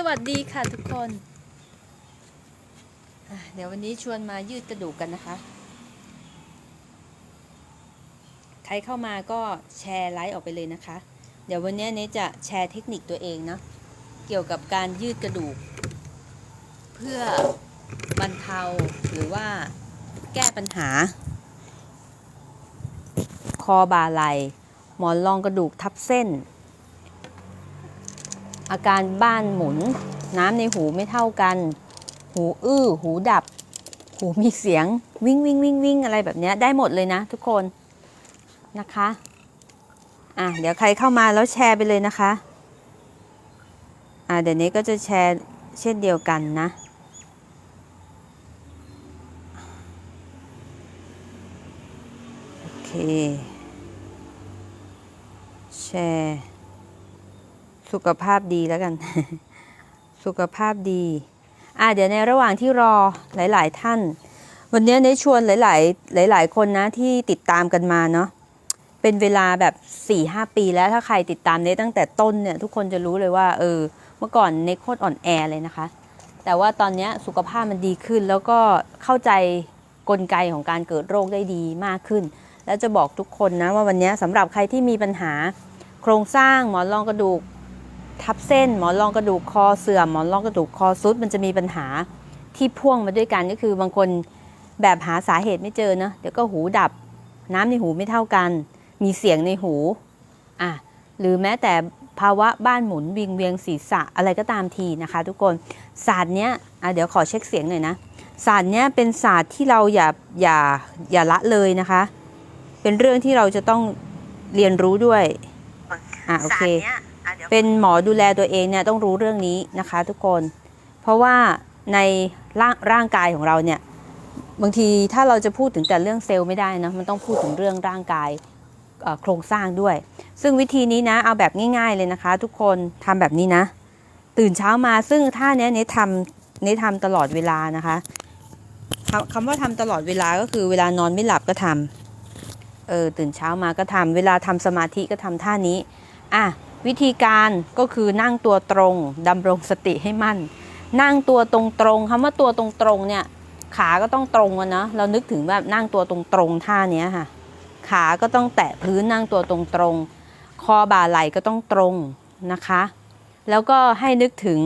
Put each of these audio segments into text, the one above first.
สวัสดีค่ะทุกคน เดี๋ยววันนี้ชวนมายืดกระดูกกันนะคะ ใครเข้ามาก็แชร์ไลฟ์ออกไปเลยนะคะ เดี๋ยววันนี้เนจะแชร์เทคนิคตัวเองเนาะเกี่ยวกับการยืดกระดูก เพื่อบรรเทาหรือว่าแก้ปัญหา คอบ่าไหลหมอนรองกระดูกทับเส้น อาการบ้านหมุน น้ำในหูไม่เท่ากัน หูอื้อ หูดับ หูมีเสียงวิ่งวิ่งวิ่งวิ่งอะไรแบบนี้ได้หมดเลยนะทุกคนนะคะอะเดี๋ยวใครเข้ามาแล้วแชร์ไปเลยนะคะอะเดี๋ยวนี้ก็จะแชร์เช่นเดียวกันนะโอเคแชร์ สุขภาพดีแล้วกัน สุขภาพดีอะเดี๋ยวในระหว่างที่รอหลาย ๆ ท่าน วันนี้เนชวนหลาย ๆ หลาย ๆ คนนะที่ติดตามกันมาเนาะเป็นเวลาแบบ4ี่หปีแล้วถ้าใครติดตามเนตั้งแต่ต้นเนี่ยทุกคนจะรู้เลยว่า เออ เมื่อก่อนเนโคตรอ่อนแอเลยนะคะ แต่ว่าตอนนี้สุขภาพมันดีขึ้น แล้วก็เข้าใจกลไกของการเกิดโรคได้ดีมากขึ้น แล้วจะบอกทุกคนนะว่าวันนี้สำหรับใครที่มีปัญหาโครงสร้างหมอนรองกระดูก ทับเส้นหมอนรองกระดูกคอเสื่อมหมอนรองกระดูกคอซุดมันจะมีปัญหาที่พ่วงมาด้วยกันก็คือบางคนแบบหาสาเหตุไม่เจอเนะเดี๋ยวก็หูดับ น้ำในหูไม่เท่ากัน มีเสียงในหูอะหรือแม้แต่ภาวะบ้านหมุนวิงเวียงศีรษะอะไรก็ตามทีนะคะ ทุกคนศาสตร์เนี้ยเดี๋ยวขอเช็คเสียงหน่อยนะศาสตร์เนี้ยเป็นศาสตร์ที่เราอย่าอย่าอย่าละเลยนะคะ เป็นเรื่องที่เราจะต้องเรียนรู้ด้วยอะโอเคเป็นหมอดูแลตัวเองเนี่ยต้องรู้เรื่องนี้นะคะทุกคน เพราะว่าในร่างร่างกายของเราเนี่ยบางทีถ้าเราจะพูดถึงแต่เรื่องเซลล์ไม่ได้นะมันต้องพูดถึงเรื่องร่างกายโครงสร้างด้วย ซึ่งวิธีนี้นะเอาแบบง่าย ๆเลยนะคะ ทุกคนทำแบบนี้นะ ตื่นเช้ามาซึ่งท่านี้เนทำเนทำตลอดเวลานะคะคำคำว่าทำตลอดเวลาก็คือเวลานอนไม่หลับก็ทำเออตื่นเช้ามาก็ทำเวลาทำสมาธิก็ทำท่านี้อะ วิธีการก็คือนั่งตัวตรงดำรงสติให้มั่น นั่งตัวตรงตรงๆคำว่าตัวตรงตรงๆเนี่ยขาก็ต้องตรงนะเรานึกถึงแบบนั่งตัวตรงตรงๆท่าเนี้ยค่ะ ขาก็ต้องแตะพื้นนั่งตัวตรงตรงๆคอบ่าไหล่ก็ต้องตรงนะคะ แล้วก็ให้นึกถึง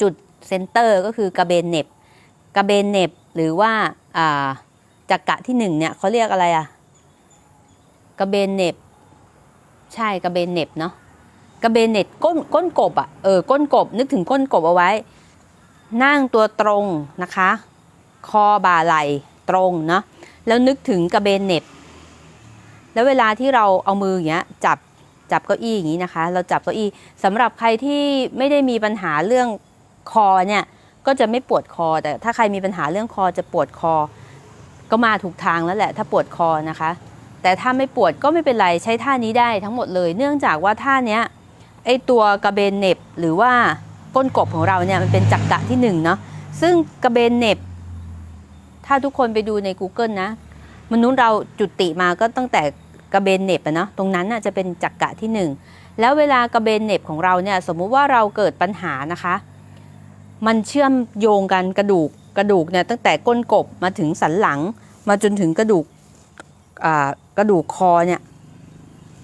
จุดเซนเตอร์ก็คือกระเบนเน็บกระเบนเน็บหรือว่าาจักระที่หนึ่งเนี่ยเขาเรียกอะไรอะกระเบนเน็บ ใช่กระเบนเน็บเนาะกระเบนเน็ตก้นก้นกบอะ่ะเออก้นกบนึกถึงก้นกบเอาไว้ นั่งตัวตรงนะคะ คอบ่าไหลตรงเนาะแล้วนึกถึงกระเบนเน็บ แล้วเวลาที่เราเอามืออย่างเงี้ยจับจับเก้าอี้อย่างนี้นะคะ เราจับเก้าอี้สำหรับใครที่ไม่ได้มีปัญหาเรื่องคอเนี่ยก็จะไม่ปวดคอ แต่ถ้าใครมีปัญหาเรื่องคอจะปวดคอ ก็มาถูกทางแล้วแหละ ถ้าปวดคอนะคะ แต่ถ้าไม่ปวดก็ไม่เป็นไรใช้ท่านี้ได้ทั้งหมดเลย เนื่องจากว่าท่าเนี้ยไอตัวกระเบนเน็บหรือว่าก้นกบของเราเนี่ยมันเป็นจักระที่หนึ่งเนาะซึ่งกระเบนเน็บ ถ้าทุกคนไปดูใน Google นะ มนุษย์เราจุติมาก็ตั้งแต่กระเบนเน็บอะเนาะตรงนั้นน่ะจะเป็นจักระที่หนึ่งแล้วเวลากระเบนเน็บของเราเนี่ยสมมุติว่าเราเกิดปัญหานะคะ มันเชื่อมโยงกันกระดูกกระดูกเนี่ยตั้งแต่ก้นกบมาถึงสันหลังมาจนถึงกระดูกอ่า กระดูกคอเนี่ย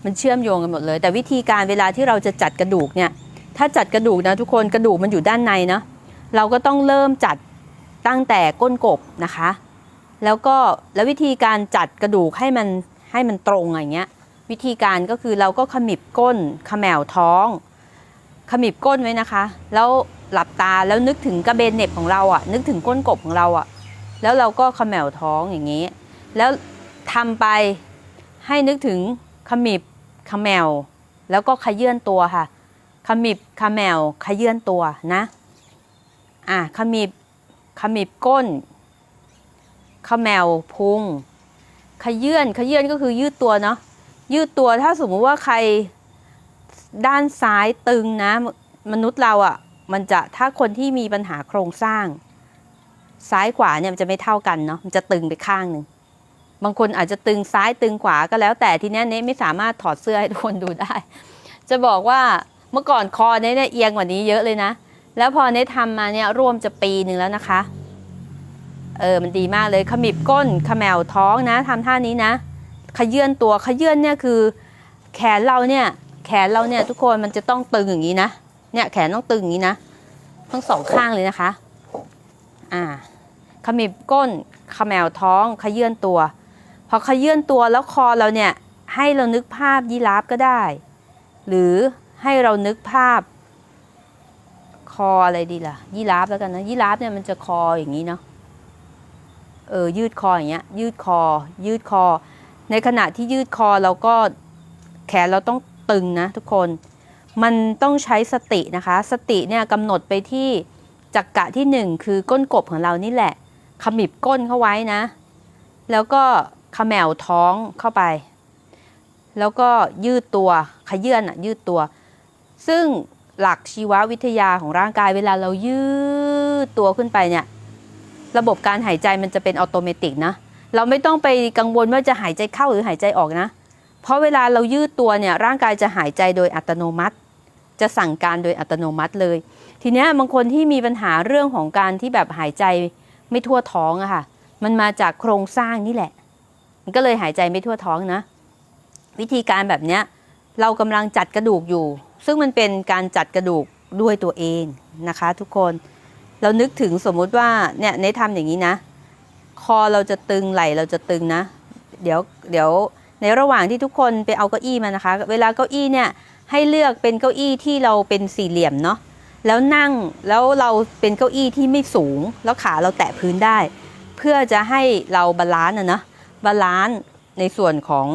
มันเชื่อมโยงกันหมดเลย แต่วิธีการเวลาที่เราจะจัดกระดูกเนี่ยถ้าจัดกระดูกนะทุกคนกระดูกมันอยู่ด้านในเนาะเราก็ต้องเริ่มจัดตั้งแต่ก้นกบนะคะ แล้วก็แล้ววิธีการจัดกระดูกให้มันให้มันตรงอย่างเงี้ยวิธีการก็คือเราก็ขมิบก้นขมแมวท้อง ขมิบก้นไว้นะคะ แล้วหลับตาแล้วนึกถึงกระเบนเน็บของเราอะ่ะ นึกถึงก้นกบของเราอะ่ะ แล้วเราก็ขมแมวท้องอย่างนี้ แล้วทำไป ให้นึกถึงขมิบขมแมว แล้วก็ขยื่นตัวค่ะ ขมิบขมแมวขยื่นตัวนะ อะขมิบขมิบก้นขมแมวพุง ขยื่นขยื่นก็คือยืดตัวเนาะยืดตัวถ้าสมมุติว่าใครด้านซ้ายตึงนะ มนุษย์เราอะ่ะ มันจะถ้าคนที่มีปัญหาโครงสร้าง ซ้ายขวาเนี่ยมันจะไม่เท่ากันเนาะมันจะตึงไปข้างหนึ่ง บางคนอาจจะตึงซ้ายตึงขวาก็แล้ว แต่ทีนี้เนไม่สามารถถอดเสื้อให้ทุกคนดูได้ จะบอกว่าเมื่อก่อนคอเนเนี่ยเอียงกว่านี้เยอะเลยนะ แล้วพอเนทำมาเนี่ยร่วมจะปีหนึ่งแล้วนะคะ เออมันดีมากเลยขมิบก้นขมวท้องนะทำท่านี้นะ ขยื่นตัวขยื่นเนี่ยคือ แขนเราเนี่ยแขนเราเนี่ยทุกคนมันจะต้องตึงอย่างนี้นะ เนี่ยแขนต้องตึงอย่างนี้นะทั้งสองข้างเลยนะคะ อ่าขมิบก้นขมแมวท้องขยื่นตัว พอขยื่นตัวแล้วคอเราเนี่ยให้เรานึกภาพยีราฟก็ได้ หรือให้เรานึกภาพ คออะไรดีล่ะยีราฟแล้วกันนะยีราฟเนี่ยมันจะคออย่างนี้เนาะเออยืดคออย่างเงี้ยยืดคอ ยืดคอ ในขณะที่ยืดคอเราก็แขนเราต้องตึงนะทุกคนมันต้องใช้สตินะคะ สติเนี่ยกำหนดไปที่จักกะที่หนึ่งคือก้นกบของเรานี่แหละขมิบก้นเข้าไว้นะ แล้วก็ ขมแมวท้องเข้าไป แล้วก็ยืดตัวขยื่นอะยืดตัว ซึ่งหลักชีววิทยาของร่างกายเวลาเรายืดตัวขึ้นไปเนี่ย ระบบการหายใจมันจะเป็นอัตโนมัตินะ เราไม่ต้องไปกังวลว่าจะหายใจเข้าหรือหายใจออกนะ เพราะเวลาเรายืดตัวเนี่ยร่างกายจะหายใจโดยอัตโนมัติ จะสั่งการโดยอัตโนมัติเลย ทีนี้บางคนที่มีปัญหาเรื่องของการที่แบบหายใจไม่ทั่วท้องอะค่ะ มันมาจากโครงสร้างนี่แหละ มันก็เลยหายใจไม่ทั่วท้องนะ วิธีการแบบเนี้ยเรากำลังจัดกระดูกอยู่ ซึ่งมันเป็นการจัดกระดูกด้วยตัวเองนะคะ ทุกคนเรานึกถึงสมมุติว่าเนี่ยในทำอย่างนี้นะ คอเราจะตึงไหลเราจะตึงนะ เดี๋ยวเดี๋ยวในระหว่างที่ทุกคนไปเอาเก้าอี้มานะคะ เวลาเก้าอี้เนี่ยให้เลือกเป็นเก้าอี้ที่เราเป็นสี่เหลี่ยมเนาะแล้วนั่งแล้วเราเป็นเก้าอี้ที่ไม่สูง แล้วขาเราแตะพื้นได้ เพื่อจะให้เราบาลานซ์นะนะ บาลานซ์ในส่วนของ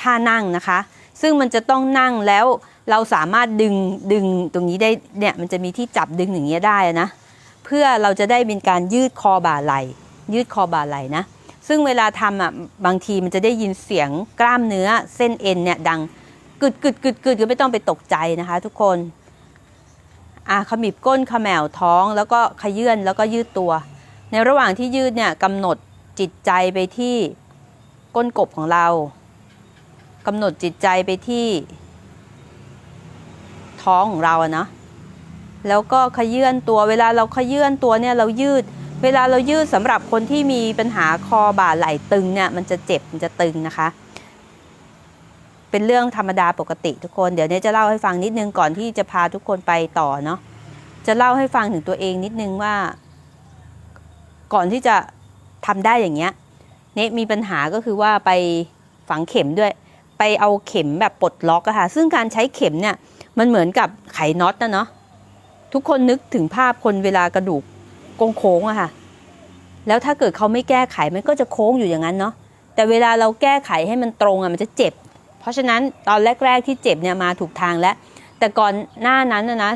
ท่านั่งนะคะ ซึ่งมันจะต้องนั่งแล้วเราสามารถดึงดึงตรงนี้ได้เนี่ยมันจะมีที่จับดึงอย่างเงี้ยได้นะ เพื่อเราจะได้เป็นการยืดคอบ่าไหล ยืดคอบ่าไหลนะ ซึ่งเวลาทำอะบางทีมันจะได้ยินเสียงกล้ามเนื้อเส้นเอ็นเนี่ยดังกึดกึดกึดกึดก็ไม่ต้องไปตกใจนะคะ ทุกคนอะขมิบก้นขมแมวท้องแล้วก็ขยื่นแล้วก็ยืดตัว ในระหว่างที่ยืดเนี่ยกำหนดจิตใจไปที่ ก้นกบของเรากำหนดจิตใจไปที่ ท้องของเราอะเนาะแล้วก็ขยื่นตัวเวลาเราขยื่นตัวเนี่ยเรายืด เวลาเรายืดสำหรับคนที่มีปัญหาคอบ่าไหล่ตึงเนี่ยมันจะเจ็บมันจะตึงนะคะ เป็นเรื่องธรรมดาปกติทุกคนเดี๋ยวนี้จะเล่าให้ฟังนิดนึงก่อนที่จะพาทุกคนไปต่อเนาะจะเล่าให้ฟังถึงตัวเองนิดนึงว่า ก่อนที่จะทำได้อย่างเงี้ย เนะมีปัญหาก็คือว่าไปฝังเข็มด้วย ไปเอาเข็มแบบปลดล็อกอะค่ะ ซึ่งการใช้เข็มเนี่ยมันเหมือนกับไขน็อตนะเนาะทุกคนนึกถึงภาพคนเวลากระดูกโค้งๆอะค่ะ แล้วถ้าเกิดเขาไม่แก้ไขมันก็จะโค้งอยู่อย่างนั้นเนาะแต่เวลาเราแก้ไขให้มันตรงอะมันจะเจ็บ เพราะฉะนั้นตอนแรก ๆที่เจ็บเนี่ยมาถูกทางแล้ว แต่ก่อนหน้านั้นนะนะ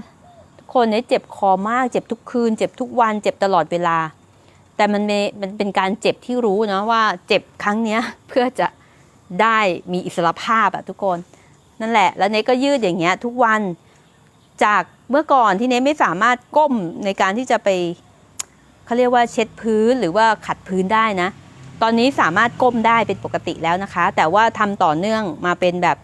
คนเนี่ยเจ็บคอมากเจ็บทุกคืน เจ็บทุกวันเจ็บตลอดเวลา แต่มันเป็นมันเป็นการเจ็บที่รู้นะว่าเจ็บครั้งเนี้ยเพื่อจะได้มีอิสรภาพอะทุกคน นั่นแหละ แล้วเนก็ยืดอย่างเงี้ยทุกวันจากเมื่อก่อนที่เนไม่สามารถก้มในการที่จะไปเขาเรียกว่าเช็ดพื้นหรือว่าขัดพื้นได้นะ ตอนนี้สามารถก้มได้เป็นปกติแล้วนะคะ แต่ว่าทำต่อเนื่องมาเป็นแบบ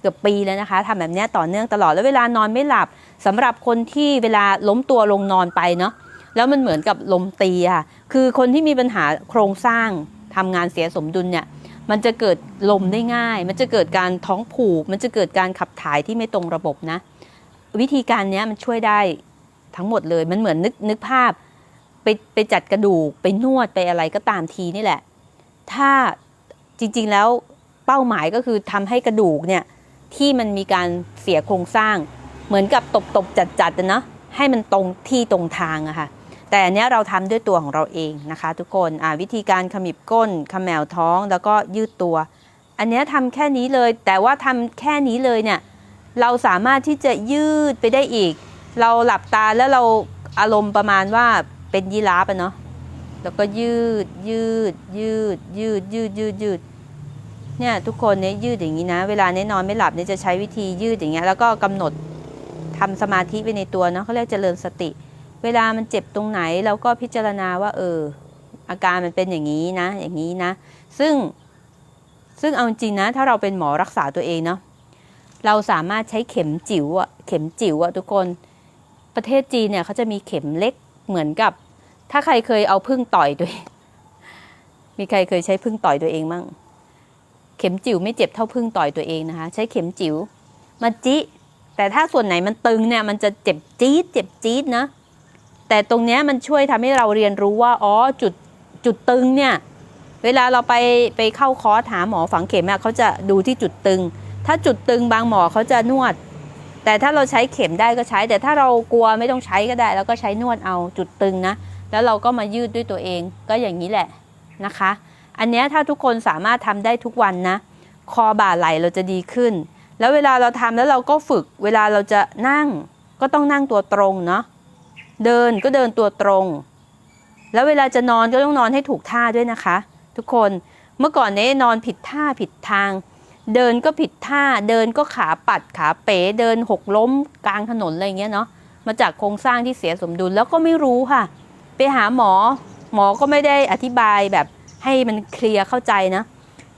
เกือบปีแล้วนะคะทำแบบเนี้ยต่อเนื่องตลอดแล้วเวลานอนไม่หลับสำหรับคนที่เวลาล้มตัวลงนอนไปเนาะแล้วมันเหมือนกับลมตีค่ะคือคนที่มีปัญหาโครงสร้างทำงานเสียสมดุลเนี่ยมันจะเกิดลมได้ง่าย มันจะเกิดการท้องผูก มันจะเกิดการขับถ่ายที่ไม่ตรงระบบนะ วิธีการเนี้ยมันช่วยได้ทั้งหมดเลย มันเหมือนนึกนึกภาพไปไปจัดกระดูก ไปนวดไปอะไรก็ตามทีนี่แหละ ถ้าจริงๆแล้วเป้าหมายก็คือทำให้กระดูกเนี่ยที่มันมีการเสียโครงสร้าง เหมือนกับตบตบจัดจัดๆนะให้มันตรงที่ตรงทางอะค่ะ แต่อันนี้เราทำด้วยตัวของเราเองนะคะทุกคนวิธีการขมิบก้นขมแมวท้องแล้วก็ยืดตัว อันนี้ยทำแค่นี้เลย แต่ว่าทำแค่นี้เลยเนี่ยเราสามารถที่จะยืดไปได้อีก เราหลับตาแล้วเราอารมณ์ประมาณว่าเป็นยีราฟอะเนาะแล้วก็ยืดยืดยืดยืดยืดยืดยืดเนี่ยทุกคนเนี่ยยืดอย่างนี้นะ เวลาเนี่ยนอนไม่หลับเนี่ยจะใช้วิธียืดอย่างเงี้ยแล้วก็กำหนดทำสมาธิไปในตัวเนาะเขาเรียกเจริญสติ เวลามันเจ็บตรงไหนเราก็พิจารณาว่า เออ อาการมันเป็นอย่างนี้นะ อย่างนี้นะ ซึ่งซึ่งเอาจริงนะ ถ้าเราเป็นหมอรักษาตัวเองเนาะเราสามารถใช้เข็มจิ๋วอะเข็มจิ๋วอะทุกคนประเทศจีนเนี่ยเขาจะมีเข็มเล็กเหมือนกับ ถ้าใครเคยเอาพึ่งต่อยตัวเอง มีใครเคยใช้พึ่งต่อยตัวเองมั่งเข็มจิ๋วไม่เจ็บเท่าพึ่งต่อยตัวเองนะคะ ใช้เข็มจิ๋วมาจิแต่ถ้าส่วนไหนมันตึงเนี่ยมันจะเจ็บจี๊ดเจ็บจี๊ดนะ แต่ตรงเนี้ยมันช่วยทำให้เราเรียนรู้ว่าอ๋อจุดจุดตึงเนี่ยเวลาเราไปไปเข้าคอร์สหาหมอฝังเข็มอะเขาจะดูที่จุดตึง ถ้าจุดตึงบางหมอเขาจะนวด แต่ถ้าเราใช้เข็มได้ก็ใช้ แต่ถ้าเรากลัวไม่ต้องใช้ก็ได้ แล้วก็ใช้นวดเอาจุดตึงนะแล้วเราก็มายืดด้วยตัวเองก็อย่างนี้แหละนะคะ อันนี้ถ้าทุกคนสามารถทำได้ทุกวันนะ คอบ่าไหลเราจะดีขึ้น แล้วเวลาเราทำแล้วเราก็ฝึก เวลาเราจะนั่งก็ต้องนั่งตัวตรงเนาะ เดินก็เดินตัวตรง แล้วเวลาจะนอนก็ต้องนอนให้ถูกท่าด้วยนะคะ ทุกคนเมื่อก่อนเนี้นอนผิดท่าผิดทาง เดินก็ผิดท่าเดินก็ขาปัดขาเป๋เดินหกล้มกลางถนนอะไรเงี้ยเนาะมาจากโครงสร้างที่เสียสมดุลแล้วก็ไม่รู้ค่ะ ไปหาหมอหมอก็ไม่ได้อธิบายแบบให้มันเคลียร์เข้าใจนะ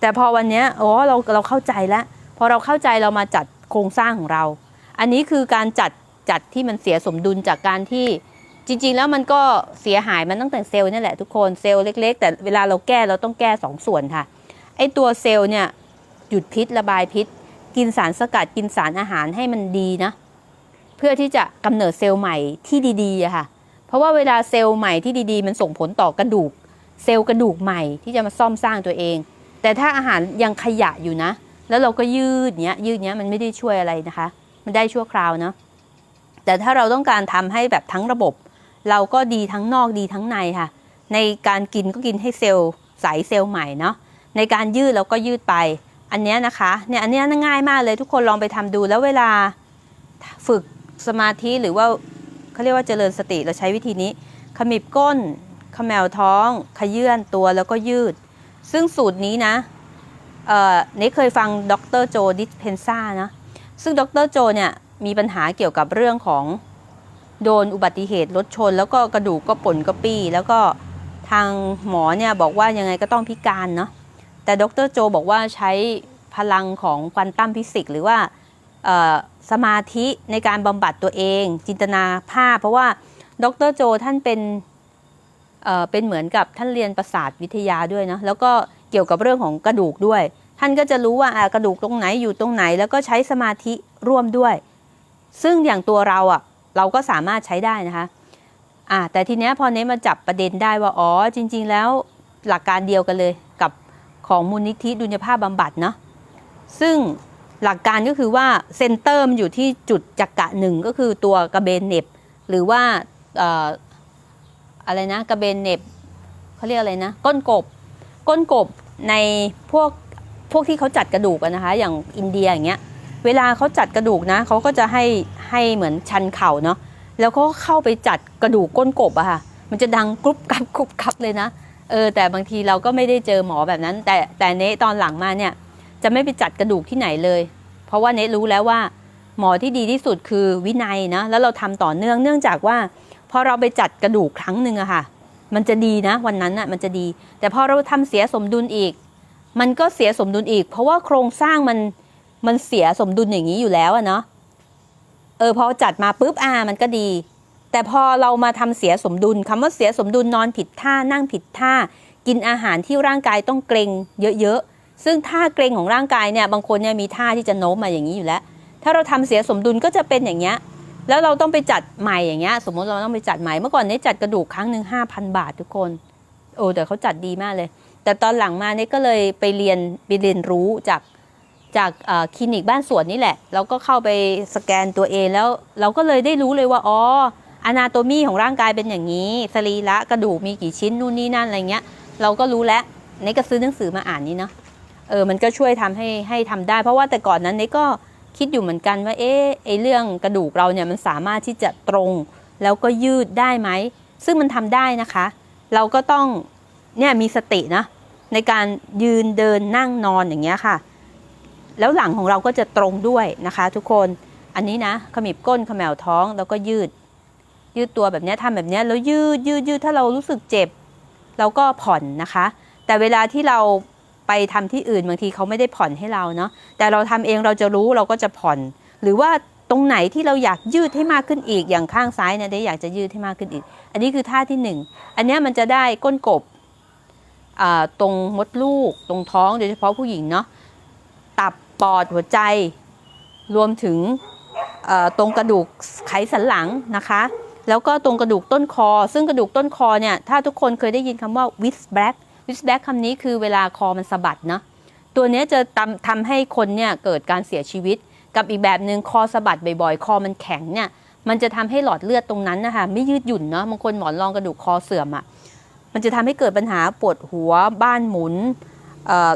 แต่พอวันเนี้ยอ๋อเราเราเข้าใจแล้วพอเราเข้าใจเรามาจัดโครงสร้างของเรา อันนี้คือการจัด จัดที่มันเสียสมดุลจากการที่จริง ๆ แล้วมันก็เสียหายมันตั้งแต่เซลล์นี่แหละทุกคนเซลล์เล็ก ๆ แต่เวลาเราแก้เราต้องแก้สองส่วนค่ะไอตัวเซลล์เนี่ยหยุดพิษระบายพิษ กินสารสกัดกินสารอาหารให้มันดีนะ เพื่อที่จะกำเนิดเซลล์ใหม่ที่ดีๆค่ะ เพราะว่าเวลาเซลล์ใหม่ที่ดีๆ มันส่งผลต่อกระดูก เซลล์กระดูกใหม่ที่จะมาซ่อมสร้างตัวเอง แต่ถ้าอาหารยังขยะอยู่นะ แล้วเราก็ยืดเนี้ยยืดเนี้ยมันไม่ได้ช่วยอะไรนะคะ มันได้ชั่วคราวเนาะ แต่ถ้าเราต้องการทำให้แบบทั้งระบบ เราก็ดีทั้งนอกดีทั้งในค่ะ ในการกินก็กินให้เซลล์ใสเซลล์ใหม่เนาะในการยืดเราก็ยืดไป อันเนี้ยนะคะเนี่ยอันเนี้ยง่ายมากเลยทุกคนลองไปทำดูแล้วเวลาฝึกสมาธิหรือว่าเขาเรียกว่าเจริญสติเราใช้วิธีนี้ ขมิบก้น ขมวท้อง ขยื่นตัวแล้วก็ยืด ซึ่งสูตรนี้นะเอ่อเนเคยฟังดรโจดิสเพนซ่านะซึ่งดรโจเนี่ย มีปัญหาเกี่ยวกับเรื่องของโดนอุบัติเหตุรถชน แล้วก็กระดูกก็ป่นก็ปี้ แล้วก็ทางหมอเนี่ยบอกว่ายังไงก็ต้องพิการเนาะแต่ดรโจบอกว่าใช้พลังของควอนตัมฟิสิกส์หรือว่าสมาธิในการบำบัดตัวเอง จินตนาภาพ เพราะว่าดรโจท่านเป็นเเป็นเหมือนกับท่านเรียนประสาทวิทยาด้วยเนาะแล้วก็เกี่ยวกับเรื่องของกระดูกด้วย ท่านก็จะรู้ว่ากระดูกตรงไหนอยู่ตรงไหน แล้วก็ใช้สมาธิร่วมด้วย ซึ่งอย่างตัวเราอะเราก็สามารถใช้ได้นะคะอ่าแต่ทีเนี้ยพอเน้มาจับประเด็นได้ว่าอ๋อจริง ๆ แล้วหลักการเดียวกันเลยกับของมูลนิธิดุลยภาพบำบัดเนาะซึ่งหลักการก็คือว่าเซนเตอร์มันอยู่ที่จุดจักกะหนึ่งก็คือตัวกระเบนเน็บ หรือว่าอะไรนะกระเบนเน็บเขาเรียกอะไรนะ ก้นกบ ก้นกบในพวกพวกที่เขาจัดกระดูกนะคะ อย่างอินเดียอย่างเงี้ย เวลาเขาจัดกระดูกนะเขาก็จะให้ให้เหมือนชันเข่าเนาะแล้วก็เข้าไปจัดกระดูกก้นกบอะค่ะ มันจะดังกรุบกรับกรุบกรับเลยนะเออแต่บางทีเราก็ไม่ได้เจอหมอแบบนั้น แต่แต่เนตอนหลังมาเนี่ยจะไม่ไปจัดกระดูกที่ไหนเลย เพราะว่าเนรู้แล้วว่า หมอที่ดีที่สุดคือวินัยนะแล้วเราทำต่อเนื่องเนื่องจากว่าพอเราไปจัดกระดูกครั้งหนึ่งอะค่ะ มันจะดีนะ วันนั้นอะมันจะดี แต่พอเราทำเสียสมดุลอีก มันก็เสียสมดุลอีก เพราะว่าโครงสร้างมัน มันเสียสมดุลอย่างนี้อยู่แล้วอะเนาะเออพอจัดมาปุ๊บอ่ามันก็ดี แต่พอเรามาทำเสียสมดุลคำว่าเสียสมดุลนอนผิดท่านั่งผิดท่า กินอาหารที่ร่างกายต้องเกรงเยอะๆซึ่งท่าเกรงของร่างกายเนี่ยบางคนเนี่ยมีท่าที่จะโน้มมาอย่างนี้อยู่แล้ว ถ้าเราทำเสียสมดุลก็จะเป็นอย่างเงี้ยแล้วเราต้องไปจัดใหม่อย่างเงี้ยสมมติเราต้องไปจัดใหม่เมื่อก่อนเนี่ยจัดกระดูกครั้งหนึ่งห้าพันบาททุกคนโอ้แต่เขาจัดดีมากเลย แต่ตอนหลังมาเนี่ยก็เลยไปเรียนไปเรียนรู้จาก จากคลินิกบ้านสวนนี่แหละ เราก็เข้าไปสแกนตัวเองแล้วเราก็เลยได้รู้เลยว่าอ๋ออนาโตมีของร่างกายเป็นอย่างนี้ สรีระกระดูกมีกี่ชิ้นนู่นนี่นั่นอะไรเงี้ย เราก็รู้แล้วเนี่ก็ซื้อหนังสือมาอ่านนี่เนาะเออมันก็ช่วยทำให้ให้ทำได้ เพราะว่าแต่ก่อนนั้นเนี่ยก็คิดอยู่เหมือนกันว่าเอ๊ะไอเรื่องกระดูกเราเนี่ยมันสามารถที่จะตรง แล้วก็ยืดได้ไหม ซึ่งมันทำได้นะคะ เราก็ต้องเนี่ยมีสตินะในการยืนเดินนั่งนอนอย่างเงี้ยค่ะ แล้วหลังของเราก็จะตรงด้วยนะคะ ทุกคนอันนี้นะขมิบก้นขมวท้องแล้วก็ยืด ยืดตัวแบบนี้ทำแบบนี้แล้วยืดยืดยืดถ้าเรารู้สึกเจ็บ เราก็ผ่อนนะคะ แต่เวลาที่เราไปทำที่อื่นบางทีเขาไม่ได้ผ่อนให้เราเนาะแต่เราทำเองเราจะรู้เราก็จะผ่อน หรือว่าตรงไหนที่เราอยากยืดให้มากขึ้นอีกอย่างข้างซ้ายเนี่ยได้อยากจะยืดให้มากขึ้นอีก อันนี้คือท่าที่หนึ่งอันนี้มันจะได้ก้นกบตรงมดลูกตรงท้องโดยเฉพาะผู้หญิงเนาะ ปอดหัวใจ รวมถึงตรงกระดูกไขสันหลังนะคะ แล้วก็ตรงกระดูกต้นคอ ซึ่งกระดูกต้นคอเนี่ยถ้าทุกคนเคยได้ยินคำว่า w i s back w i s back คำนี้คือเวลาคอมันสะบัดเนาะตัวนี้จะทำทำให้คนเนี่ยเกิดการเสียชีวิต กับอีกแบบหนึ่งคอสะบัดบ่อยๆ คอมันแข็งเนี่ยมันจะทำให้หลอดเลือดตรงนั้นนะคะไม่ยืดหยุ่นเนาะบางคนหมอนรองกระดูกคอเสื่อมอะ่ะมันจะทำให้เกิดปัญหาปวดหัวบ้านหมุน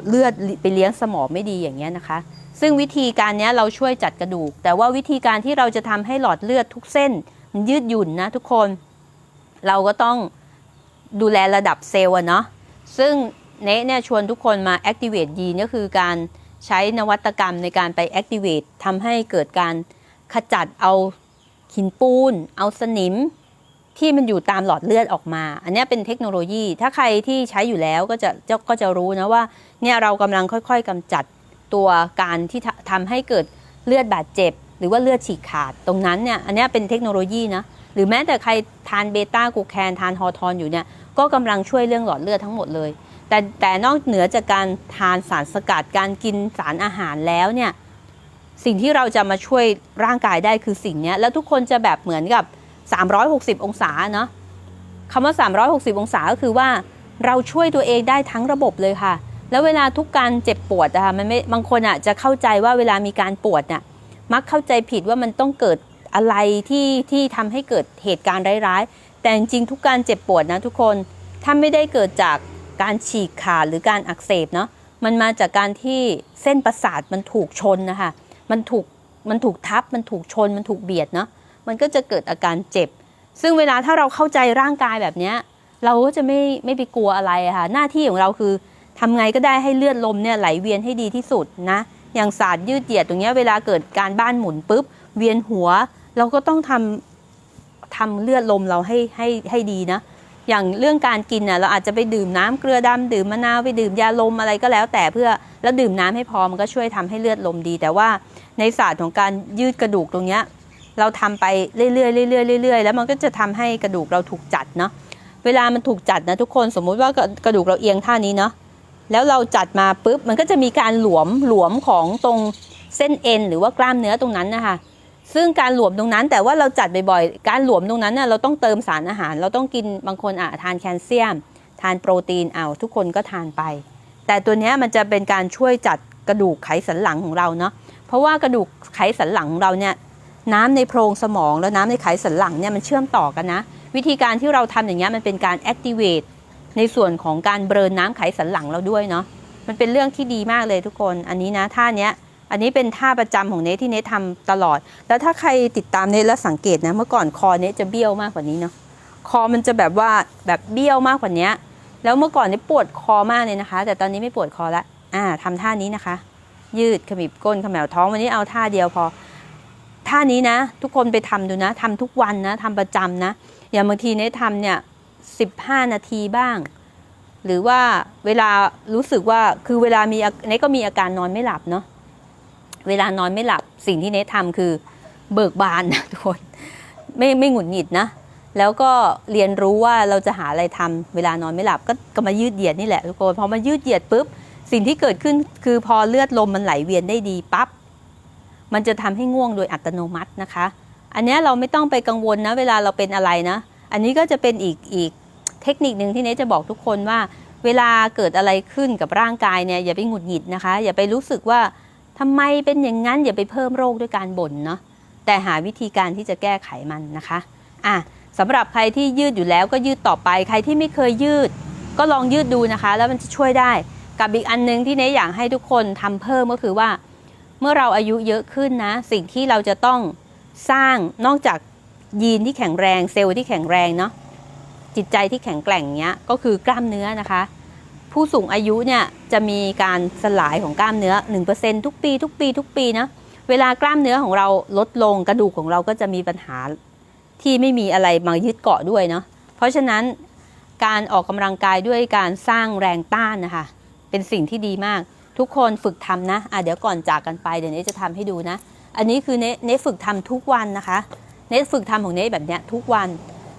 เลือดไปเลี้ยงสมองไม่ดีอย่างเงี้ยนะคะ ซึ่งวิธีการนี้เราช่วยจัดกระดูก แต่ว่าวิธีการที่เราจะทำให้หลอดเลือดทุกเส้น มันยืดหยุ่นนะทุกคน เราก็ต้องดูแลระดับเซลล์เนาะซึ่งเนะเนี่ยชวนทุกคนมา activate ยีนก็คือการใช้นวัตกรรมในการไป activate ทำให้เกิดการขจัดเอาหินปูน เอาสนิม ที่มันอยู่ตามหลอดเลือดออกมา อันนี้เป็นเทคโนโลยี ถ้าใครที่ใช้อยู่แล้วก็จะจะก็จะรู้นะว่าเนี่ยเรากำลังค่อยๆกำจัดตัวการที่ทำทำให้เกิดเลือดบาดเจ็บ หรือว่าเลือดฉีกขาด ตรงนั้นเนี่ยอันนี้เป็นเทคโนโลยีนะหรือแม้แต่ใครทานเบต้ากูแคนทานฮอร์ทอนอยู่เนี่ยก็กำลังช่วยเรื่องหลอดเลือดทั้งหมดเลย แต่แต่นอกเหนือจากการทานสารสกัดการกินสารอาหารแล้วเนี่ยสิ่งที่เราจะมาช่วยร่างกายได้คือสิ่งนี้แล้วทุกคนจะแบบเหมือนกับ 360 องศาเนาะคำว่า 360 องศาก็คือว่าเราช่วยตัวเองได้ทั้งระบบเลยค่ะ แล้วเวลาทุกการเจ็บปวดอะค่ะมันไม่บางคนอะจะเข้าใจว่าเวลามีการปวดน่ะมักเข้าใจผิดว่ามันต้องเกิดอะไรที่ที่ทำให้เกิดเหตุการณ์ร้ายๆ แต่จริงๆทุกการเจ็บปวดนะทุกคนถ้าไม่ได้เกิดจากการฉีกขาดหรือการอักเสบเนาะมันมาจากการที่เส้นประสาทมันถูกชนนะคะมันถูกมันถูกทับมันถูกชนมันถูกเบียดเนาะ มันก็จะเกิดอาการเจ็บ ซึ่งเวลาถ้าเราเข้าใจร่างกายแบบนี้เราก็จะไม่ไม่ไปกลัวอะไรค่ะ หน้าที่ของเราคือทำไงก็ได้ให้เลือดลมเนี่ยไหลเวียนให้ดีที่สุดนะ อย่างศาสตร์ยืดเหยียดตรงนี้เวลาเกิดการบ้านหมุนปุ๊บ เวียนหัว เราก็ต้องทำทำเลือดลมเราให้ให้ให้ดีนะ อย่างเรื่องการกินน่ะเราอาจจะไปดื่มน้ำเกลือดำดื่มมะนาวไปดื่มยาลมอะไรก็แล้ว แต่เพื่อแล้วดื่มน้ำให้พอมันก็ช่วยทำให้เลือดลมดี แต่ว่าในศาสตร์ของการยืดกระดูกตรงเนี้ย เราทำไปเรื่อยๆเรื่อยๆเรื่อยๆแล้วมันก็จะทำให้กระดูกเราถูกจัดเนาะเวลามันถูกจัดนะทุกคนสมมุติว่ากระดูกเราเอียงท่านี้เนาะแล้วเราจัดมาปุ๊บมันก็จะมีการหลวมหลวมของตรงเส้นเอ็นหรือว่ากล้ามเนื้อตรงนั้นนะคะซึ่งการหลวมตรงนั้นแต่ว่าเราจัดบ่อยๆ การหลวมตรงนั้นน่ะเราต้องเติมสารอาหาร เราต้องกินบางคนอะทานแคลเซียม ทานโปรตีนเอาทุกคนก็ทานไป แต่ตัวนี้มันจะเป็นการช่วยจัดกระดูกไขสันหลังของเราเนาะเพราะว่ากระดูกไขสันหลังของเราเนี่ย น้ำในโพรงสมองแล้วน้ำในไขสันหลังเนี่ยมันเชื่อมต่อกันนะ วิธีการที่เราทำอย่างเงี้ยมันเป็นการ activate ในส่วนของการเบิร์นน้ำไขสันหลังเราด้วยเนาะมันเป็นเรื่องที่ดีมากเลยทุกคน อันนี้นะท่าเนี้ยอันนี้เป็นท่าประจำของเนทที่เนททำตลอด แล้วถ้าใครติดตามเนทแล้วสังเกตนะเมื่อก่อนคอเนทจะเบี้ยวมากกว่านี้เนาะคอมันจะแบบว่าแบบเบี้ยวมากกว่านี้แล้วเมื่อก่อนเนี่ยปวดคอมากเลยนะคะ แต่ตอนนี้ไม่ปวดคอละอ่าทำท่านี้นะคะ ยืดขมิบก้นขมวท้องวันนี้เอาท่าเดียวพอ ท่านี้นะ ทุกคนไปทำดูนะทำทุกวันนะทำประจำนะ อย่างบางทีเนททำเนี่ยสิบห้านาทีบ้าง หรือว่าเวลารู้สึกว่าคือเวลามีเนก็มีอาการนอนไม่หลับเนาะเวลานอนไม่หลับสิ่งที่เนททำคือเบิกบานนะทุกคนไม่ไม่หงุดหงิดนะ แล้วก็เรียนรู้ว่าเราจะหาอะไรทำเวลานอนไม่หลับก็ก็มายืดเหยียดนี่แหละทุกคนพอมายืดเหยียดปุ๊บสิ่งที่เกิดขึ้นคือพอเลือดลมมันไหลเวียนได้ดีปั๊บ มันจะทำให้ง่วงโดยอัตโนมัตินะคะ อันนี้เราไม่ต้องไปกังวลนะเวลาเราเป็นอะไรนะ อันนี้ก็จะเป็นอีกอีกเทคนิคหนึ่งที่เนจะบอกทุกคนว่า เวลาเกิดอะไรขึ้นกับร่างกายเนี่ยอย่าไปหงุดหงิดนะคะ อย่าไปรู้สึกว่าทำไมเป็นอย่างนั้นอย่าไปเพิ่มโรคด้วยการบ่นเนาะแต่หาวิธีการที่จะแก้ไขมันนะคะอะสำหรับใครที่ยืดอยู่แล้วก็ยืดต่อไปใครที่ไม่เคยยืด ก็ลองยืดดูนะคะ แล้วมันจะช่วยได้กับอีกอันนึงที่เนยอยากให้ทุกคนทำเพิ่มก็คือว่า เมื่อเราอายุเยอะขึ้นนะ สิ่งที่เราจะต้องสร้างนอกจากยีนที่แข็งแรงเซลล์ที่แข็งแรงเนาะจิตใจที่แข็งแกร่งเนี้ยก็คือกล้ามเนื้อนะคะ ผู้สูงอายุเนี่ยจะมีการสลายของกล้ามเนื้อ 1%ทุกปีทุกปีทุกปีนะเวลากล้ามเนื้อของเราลดลงกระดูกของเราก็จะมีปัญหาที่ไม่มีอะไรมายึดเกาะด้วยเนาะเพราะฉะนั้นการออกกำลังกายด้วยการสร้างแรงต้านนะคะเป็นสิ่งที่ดีมาก ทุกคนฝึกทำนะอะเดี๋ยวก่อนจากกันไปเดี๋ยวเนจะทำให้ดูนะ อันนี้คือเนเนฝึกทำทุกวันนะคะ เนฝึกทำของเนแบบเนี้ยทุกวัน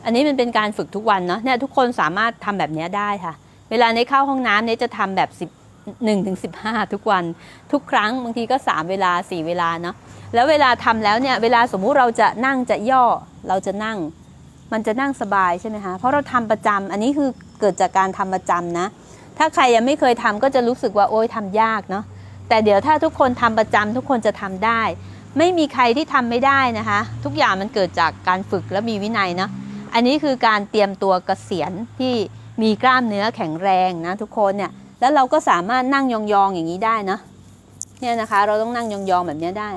อันนี้มันเป็นการฝึกทุกวันเนาะเนี่ยทุกคนสามารถทำแบบเนี้ยได้ค่ะ เวลาเนเข้าห้องน้ำเนจะทำแบบ10 1ถึง15 ทุกวันทุกครั้งบางทีก็ 3 เวลา 4 เวลาเนาะแล้วเวลาทำแล้วเนี่ยเวลาสมมุติเราจะนั่งจะย่อเราจะนั่ง มันจะนั่งสบายใช่ไหมคะเพราะเราทำประจำอันนี้คือเกิดจากการทำประจำนะ ถ้าใครยังไม่เคยทำก็จะรู้สึกว่าโอ๊ยทำยากเนาะแต่เดี๋ยวถ้าทุกคนทำประจำทุกคนจะทำได้ ไม่มีใครที่ทำไม่ได้นะคะ ทุกอย่างมันเกิดจากการฝึกและมีวินัยเนาะอันนี้คือการเตรียมตัวกเกษียณที่มีกล้ามเนื้อแข็งแรงนะทุกคนเนี่ยแล้วเราก็สามารถนั่งยองๆอย่างนี้ได้เนาะเนี่ยนะคะ เราต้องนั่งยองๆแบบนี้ได้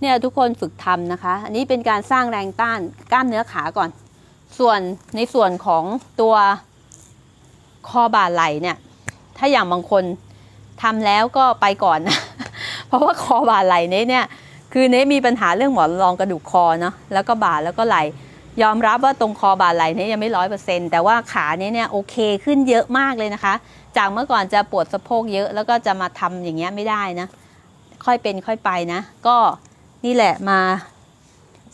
เนี่ยทุกคนฝึกทำนะคะ อันนี้เป็นการสร้างแรงต้านกล้ามเนื้อขาก่อน ส่วนในส่วนของตัว คอบ่าไหล่เนี่ย ถ้าอย่างบางคนทำแล้วก็ไปก่อนนะเพราะว่าคอบ่าไหล่เนี้เนี่ย คือเนี้มีปัญหาเรื่องหมอนรองกระดูกคอเนาะแล้วก็บ่าแล้วก็ไหล่ยอมรับว่าตรงคอบ่าไหล่เนี้ยังไม่ร้อยเปอร์เซ็นต์แต่ว่าขาเนี้เนี่ยโอเคขึ้นเยอะมากเลยนะคะ จากเมื่อก่อนจะปวดสะโพกเยอะแล้วก็จะมาทำอย่างเงี้ยไม่ได้นะ ค่อยเป็นค่อยไปนะ ก็นี่แหละมา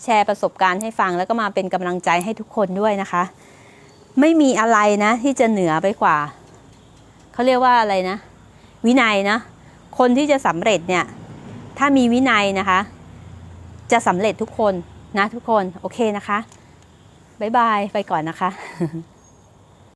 แชร์ประสบการณ์ให้ฟังแล้วก็มาเป็นกำลังใจให้ทุกคนด้วยนะคะ ไม่มีอะไรนะ ที่จะเหนือไปกว่า เขาเรียกว่าอะไรนะ วินัยนะ คนที่จะสำเร็จเนี่ย ถ้ามีวินัยนะคะ จะสำเร็จทุกคนนะทุกคน โอเคนะคะ บ๊ายบาย ไปก่อนนะคะ